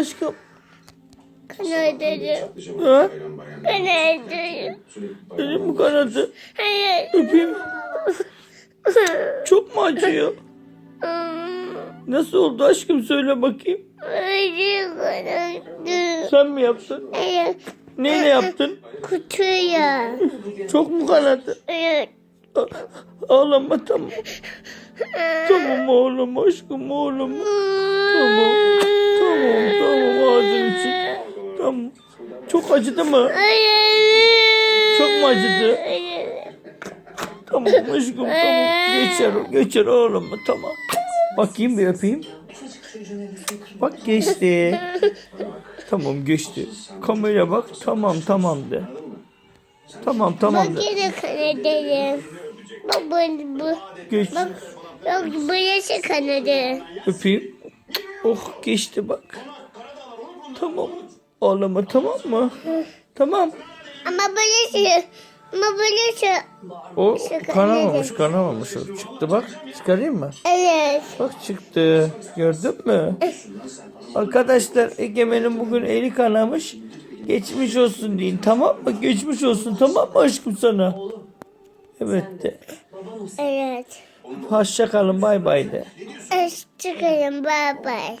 aşkım? Kanadım. Ha? Kanadım. Elim mi kanadı? Hayır. Öpeyim. Çok mu acıyor? Hmm, Nasıl oldu aşkım söyle bakayım. Öyle kanadım. Sen mi yaptın? Hayır. Neyle yaptın? Kutuya. Çok mu kanadı? Evet. Ağlama tamam. Tamam oğlum aşkım oğlum. Tamam. Tamam Tamam. Çok acıdı mı? Çok mu acıdı? Tamam aşkım tamam. Geçer geçer oğlum tamam. Bakayım bir öpeyim. Bak geçti. Tamam geçti. Kameraya bak tamam tamam de. Tamam tamam Bak de. yine kanadım. Bak bu. bu. Geç. Bak. Bak burası kanadı. Öpeyim. Oh geçti bak. Tamam. Ağlama tamam mı? Tamam. Ama burası. Ama burası. O Şaka kanamamış kanamamış o. Çıktı bak. Çıkarayım mı? Evet. Bak çıktı. Gördün mü? Arkadaşlar Egemen'in bugün eli kanamış. Geçmiş olsun deyin tamam mı? Geçmiş olsun tamam mı aşkım sana? Evet de. Evet. Hoşça kalın bay bay de. Hoşçakalın. Bye bye.